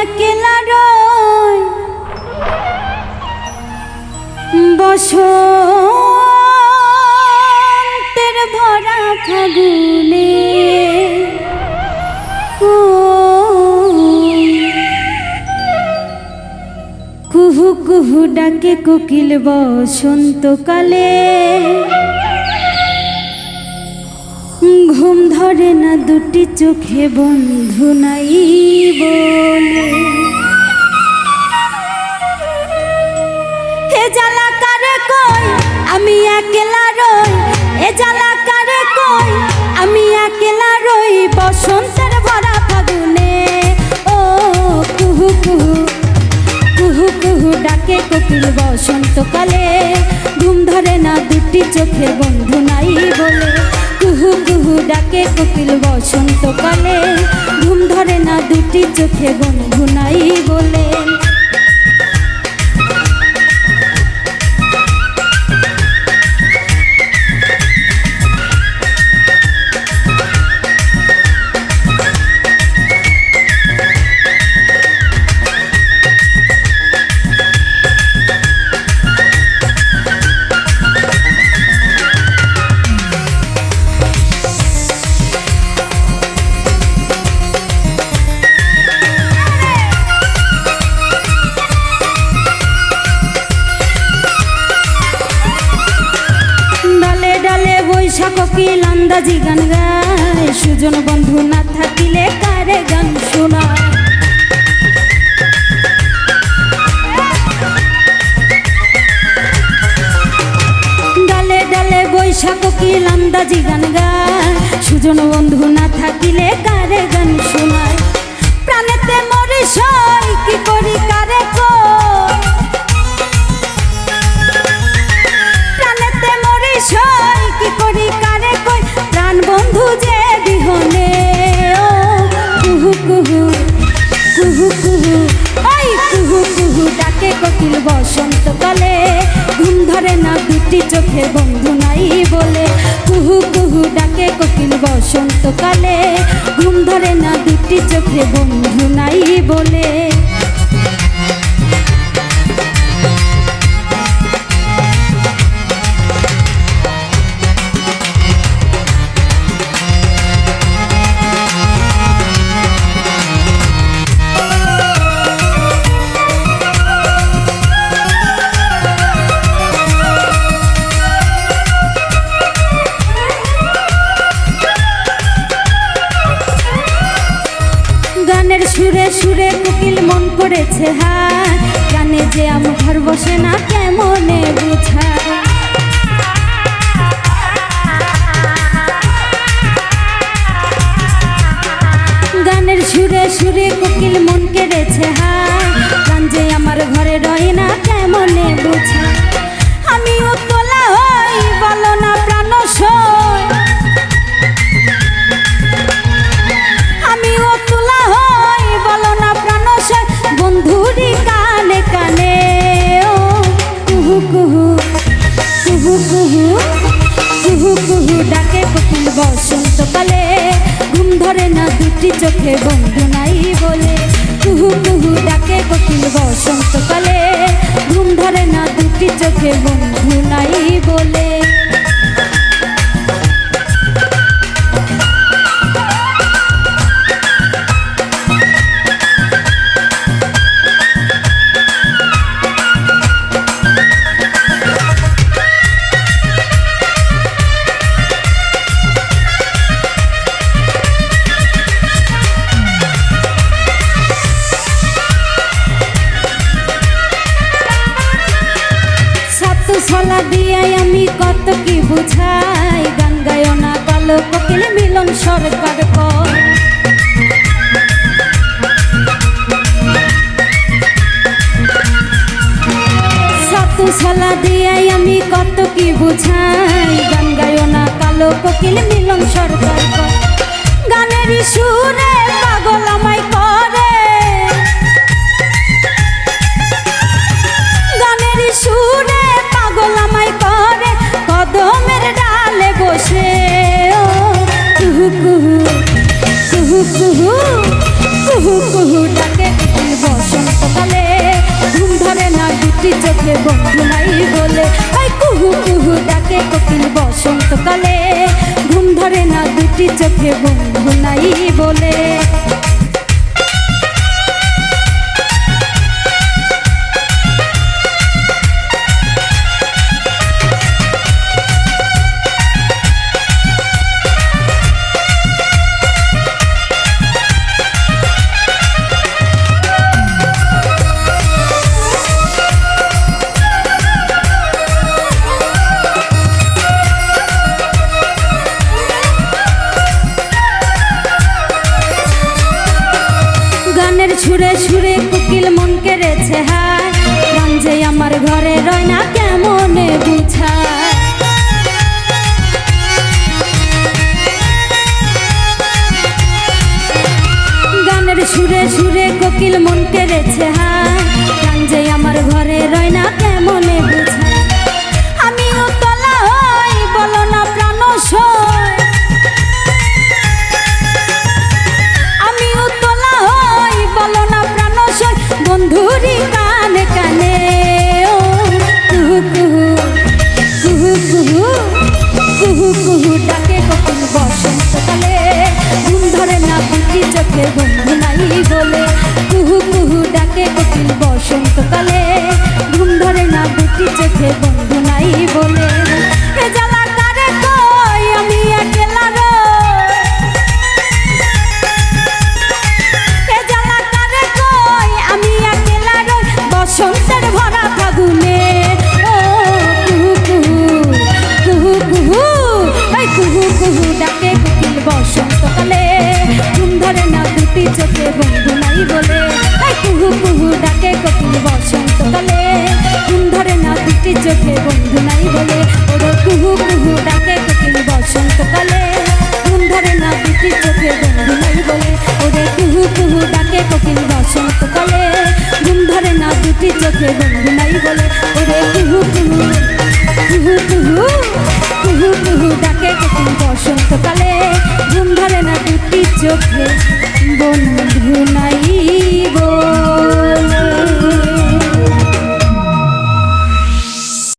একলা রই। বসন্তের ভরা ফাগুনে কুহু কুহু ডাকে কোকিল বসন্তকালে। ঘুম ধরে না দুটি চোখে বন্ধু নাই বসন্তের ভরা ফাগুনে, ও কুহু কুহু কুহু কুহু ডাকে কোকিল বসন্তকালে ঘুম ধরে না দুটি চোখে বন্ধু নাই বলে। কুহু কুহু ডাকে কপিল বসন্তকালে ঘুম ধরে না দুটি চোখে বন্ধু নাই বলে। লান্দাজি গান গায়, সুজন বন্ধু না থাকিলে কারে গান শোনায়? ডালে ডালে বৈশাখ কি লান্দাজি গান গায়, সুজন বন্ধু না থাকিলে কারে গান শোনায়? প্রাণেতে মরি সই বসন্তকালে, ঘুম ধরে না দুটি চোখে বন্ধু নাই বলে। কুহু কুহু ডাকে কোকিল বসন্তকালে, ঘুম ধরে না দুটি চোখে বন্ধু নাই বলে। সুরে সুরে কোকিল মন করেছে হার। গানে যে আমার ঘর বসে না কেমনে বুঝা গানের সুরে সুরে কোকিল মন কেড়েছে হার। গান যে আমার ঘরে রয় না কেমনে বুঝা বসন্তকালে ঘুম ধরে না দুটি চোখে বন্ধু নাই বলে। কুহু কুহু ডাকে কোকিল বসন্তকালে ঘুম ধরে না দুটি চোখে বন্ধু নাই বলে। কালো কোকিল মিলন সরকার কর। সাতু ছলা দিয়াই আমি কত কি বুঝাই গান গায় না কালো কোকিল মিলন সরকার কয় গানের সুরে ধরে না দুটি চোখে বন্ধু নাই বলে। গানের সুরে সুরে কুকিল মন কেড়েছে হায়। রঞ্জে আমার ঘরে রয় না কেমনে বুঝায়? গানের সুরে সুরে কোকিল মন কেড়েছে হায়। রঞ্জে আমার ঘরে রয় না কেমনে বুঝায় কুহু কুহু ডাকে কখন বসন্তকালে? ঘুম ধরে না বুঝি চোখে, বন্ধু নাই বলে। কুহু কুহু ডাকে কখন বসন্তকালে? ঘুম ধরে না বুঝি চোখে বসন্তকালে ঘুম ধরে না দুটি চোখে বন্ধু নাই